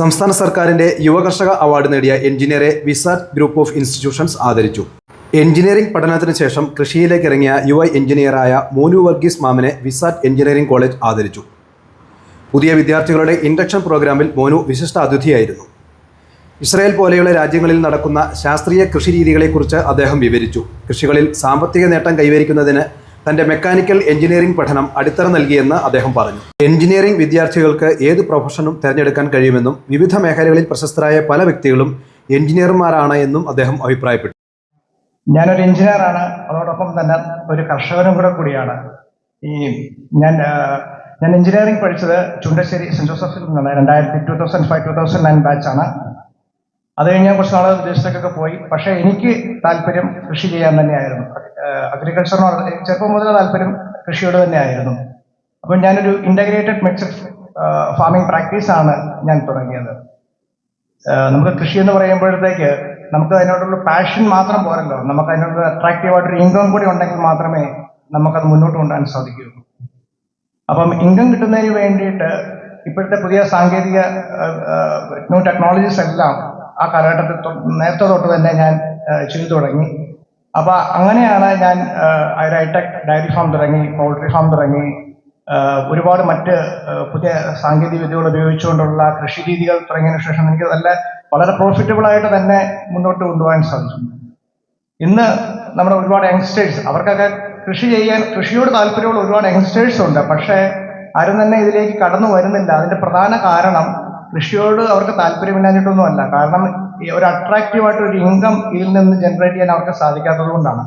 സംസ്ഥാന സർക്കാരിന്റെ യുവകർഷക അവാർഡ് നേടിയ എഞ്ചിനീയറെ വിസാറ്റ് ഗ്രൂപ്പ് ഓഫ് ഇൻസ്റ്റിറ്റ്യൂഷൻസ് ആദരിച്ചു. എഞ്ചിനീയറിംഗ് പഠനത്തിന് ശേഷം കൃഷിയിലേക്ക് ഇറങ്ങിയ യുവ എഞ്ചിനീയറായ മോനു വർഗീസ് മാമനെ വിസാറ്റ് എഞ്ചിനീയറിംഗ് കോളേജ് ആദരിച്ചു. പുതിയ വിദ്യാർത്ഥികളുടെ ഇൻഡക്ഷൻ പ്രോഗ്രാമിൽ മോനു വിശിഷ്ട അതിഥിയായിരുന്നു ഇസ്രായേൽ പോലെയുള്ള രാജ്യങ്ങളിൽ നടക്കുന്ന ശാസ്ത്രീയ കൃഷി രീതികളെക്കുറിച്ച് അദ്ദേഹം വിവരിച്ചു. കൃഷികളിൽ സാമ്പത്തിക നേട്ടം കൈവരിക്കുന്നതിന് തന്റെ മെക്കാനിക്കൽ എഞ്ചിനീയറിംഗ് പഠനം അടിത്തറ നൽകിയെന്ന് അദ്ദേഹം പറഞ്ഞു. എഞ്ചിനീയറിംഗ് വിദ്യാർത്ഥികൾക്ക് ഏത് പ്രൊഫഷനും തിരഞ്ഞെടുക്കാൻ കഴിയുമെന്നും വിവിധ മേഖലകളിൽ പ്രശസ്തരായ പല വ്യക്തികളും എഞ്ചിനീയർമാരാണ് എന്നും അദ്ദേഹം അഭിപ്രായപ്പെട്ടു. ഞാനൊരു എഞ്ചിനീയറാണ് അതോടൊപ്പം തന്നെ ഒരു കർഷകനും കൂടെ കൂടിയാണ്. ഈ ഞാൻ ഞാൻ എഞ്ചിനീയറിംഗ് പഠിച്ചത് ചുണ്ടശ്ശേരി സെന്റ് ജോസഫിൽ നിന്നാണ്. രണ്ടായിരത്തി two thousand five two thousand nine ബാച്ചാണ് അത് കഴിഞ്ഞ് ഞാൻ കുറച്ച് നാൾ വിദേശത്തേക്കൊക്കെ പോയി. പക്ഷേ എനിക്ക് താല്പര്യം കൃഷി ചെയ്യാൻ തന്നെയായിരുന്നു. അഗ്രികൾച്ചറിനോട് ചെറുപ്പം മുതൽ താല്പര്യം കൃഷിയോട് തന്നെയായിരുന്നു. അപ്പം ഞാനൊരു ഇന്റഗ്രേറ്റഡ് മിക്സഡ് ഫാമിംഗ് പ്രാക്ടീസാണ് ഞാൻ തുടങ്ങിയത്. നമുക്ക് കൃഷി എന്ന് പറയുമ്പോഴത്തേക്ക് നമുക്ക് അതിനോടുള്ള പാഷൻ മാത്രം പോരല്ലോ. നമുക്ക് അതിനോട് അട്രാക്റ്റീവായിട്ടൊരു ഇൻകം കൂടി ഉണ്ടെങ്കിൽ മാത്രമേ നമുക്കത് മുന്നോട്ട് കൊണ്ടുപോകാൻ സാധിക്കുകയുള്ളൂ. അപ്പം ഇൻകം കിട്ടുന്നതിന് വേണ്ടിയിട്ട് ഇപ്പോഴത്തെ പുതിയ സാങ്കേതിക ന്യൂ ടെക്നോളജീസ് എല്ലാം ആ കാലഘട്ടത്തിൽ നേരത്തെ തൊട്ട് തന്നെ ഞാൻ ചെയ്തു തുടങ്ങി. അപ്പൊ അങ്ങനെയാണ് ഞാൻ ഹൈടെക് ഡയറി ഫാം തുടങ്ങി പൗൾട്രി ഫാം തുടങ്ങി. ഒരുപാട് മറ്റ് പുതിയ സാങ്കേതിക വിദ്യകൾ ഉപയോഗിച്ചുകൊണ്ടുള്ള കൃഷി രീതികൾ തുടങ്ങിയതിനു ശേഷം എനിക്ക് നല്ല വളരെ പ്രോഫിറ്റബിൾ ആയിട്ട് തന്നെ മുന്നോട്ട് കൊണ്ടുപോകാൻ സാധിച്ചു. ഇന്ന് നമ്മുടെ ഒരുപാട് യങ്സ്റ്റേഴ്സ് അവർക്കൊക്കെ കൃഷി ചെയ്യാൻ കൃഷിയോട് താല്പര്യമുള്ള ഒരുപാട് യങ്സ്റ്റേഴ്സ് ഉണ്ട്. പക്ഷേ ആരും തന്നെ ഇതിലേക്ക് കടന്നു വരുന്നില്ല. അതിന്റെ പ്രധാന കാരണം കൃഷിയോട് അവർക്ക് താല്പര്യമില്ലാഞ്ഞിട്ടൊന്നുമല്ല. കാരണം ഒരു അട്രാക്റ്റീവ് ഒരു ഇൻകം ഇതിൽ നിന്ന് ജനറേറ്റ് ചെയ്യാൻ അവർക്ക് സാധിക്കാത്തത് കൊണ്ടാണ്.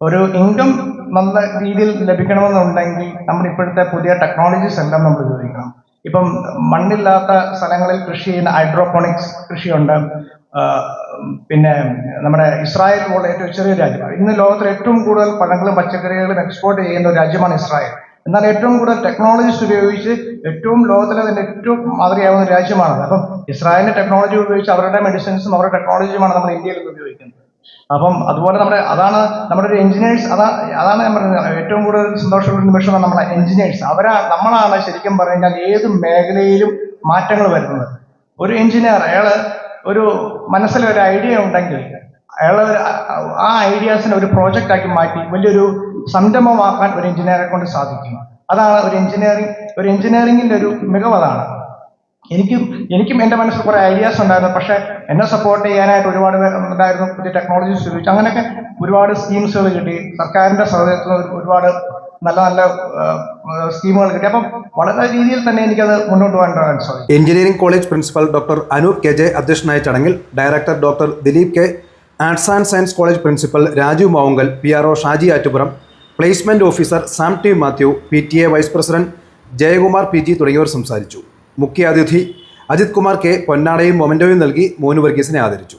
ഒരു ഇൻകം നല്ല രീതിയിൽ ലഭിക്കണമെന്നുണ്ടെങ്കിൽ നമ്മൾ ഇപ്പോഴത്തെ പുതിയ ടെക്നോളജീസ് എല്ലാം നമ്മൾ ഉപയോഗിക്കണം ഇപ്പം മണ്ണില്ലാത്ത സ്ഥലങ്ങളിൽ കൃഷി ചെയ്യുന്ന ഹൈഡ്രോപോണിക്സ് കൃഷിയുണ്ട്. പിന്നെ നമ്മുടെ ഇസ്രായേൽ പോലെ ഏറ്റവും ചെറിയ രാജ്യമാണ്. ഇന്ന് ലോകത്തിൽ ഏറ്റവും കൂടുതൽ പഴങ്ങളും പച്ചക്കറികളും എക്സ്പോർട്ട് ചെയ്യുന്ന ഒരു രാജ്യമാണ് ഇസ്രായേൽ. എന്നാൽ ഏറ്റവും കൂടുതൽ ടെക്നോളജീസ് ഉപയോഗിച്ച് ഏറ്റവും ലോകത്തിലെ തന്നെ ഏറ്റവും മാതൃകയാവുന്ന രാജ്യമാണ് അപ്പം ഇസ്രായേലിന്റെ ടെക്നോളജി ഉപയോഗിച്ച് അവരുടെ മെഡിസിൻസും അവരുടെ ടെക്നോളജിയുമാണ് നമ്മൾ ഇന്ത്യയിൽ ഉപയോഗിക്കുന്നത്. അപ്പം അതുപോലെ നമ്മുടെ അതാണ് നമ്മുടെ ഒരു എഞ്ചിനീയേഴ്സ് അതാ അതാണ് ഞാൻ പറയുന്നത് ഏറ്റവും കൂടുതൽ സന്തോഷമുള്ള നിമിഷം നമ്മളെ എഞ്ചിനീയേഴ്സ് അവരാ നമ്മളാണ് ശരിക്കും പറഞ്ഞാൽ ഏത് മേഖലയിലും മാറ്റങ്ങൾ വരുന്നത്. ഒരു എഞ്ചിനീയർ അയാൾ ഒരു മനസ്സിലൊരു ഐഡിയ ഉണ്ടെങ്കിൽ അയാൾ ആ ഐഡിയാസിനെ ഒരു പ്രോജക്റ്റ് ആക്കി മാറ്റി വലിയൊരു സംരംഭമാക്കാൻ ഒരു എഞ്ചിനീയറെ കൊണ്ട് സാധിക്കും. അതാണ് ഒരു എഞ്ചിനീയറിംഗ് ഒരു എഞ്ചിനീയറിംഗിന്റെ ഒരു മികവ് അതാണ് എനിക്കും എനിക്കും എന്റെ മനസ്സിൽ കുറേ ഐഡിയാസ് ഉണ്ടായിരുന്നു. പക്ഷെ എന്നെ സപ്പോർട്ട് ചെയ്യാനായിട്ട് ഒരുപാട് പേർ ഉണ്ടായിരുന്നു. പുതിയ ടെക്നോളജീസ് ഉപയോഗിച്ച് അങ്ങനെയൊക്കെ ഒരുപാട് സ്കീംസുകൾ കിട്ടി. സർക്കാരിന്റെ സഹകരണത്തിൽ ഒരുപാട് നല്ല നല്ല സ്കീമുകൾ കിട്ടി. അപ്പം വളരെ രീതിയിൽ തന്നെ എനിക്കത് മുന്നോട്ട് പോകാൻ സാധിക്കും engineering college principal doctor Anoop K J അധ്യക്ഷനായ ചടങ്ങിൽ director doctor Dileep K arts and science college principal Raju Mavunkal P R O Shaji Attupuram placement officer Sam T Mathew P T A vice president Jayakumar P G തുടങ്ങിയവർ സംസാരിച്ചു. മുഖ്യാതിഥി Ajith Kumar K പൊന്നാടയും മൊമന്റോയും നൽകി മോനു വർഗീസിനെ ആദരിച്ചു.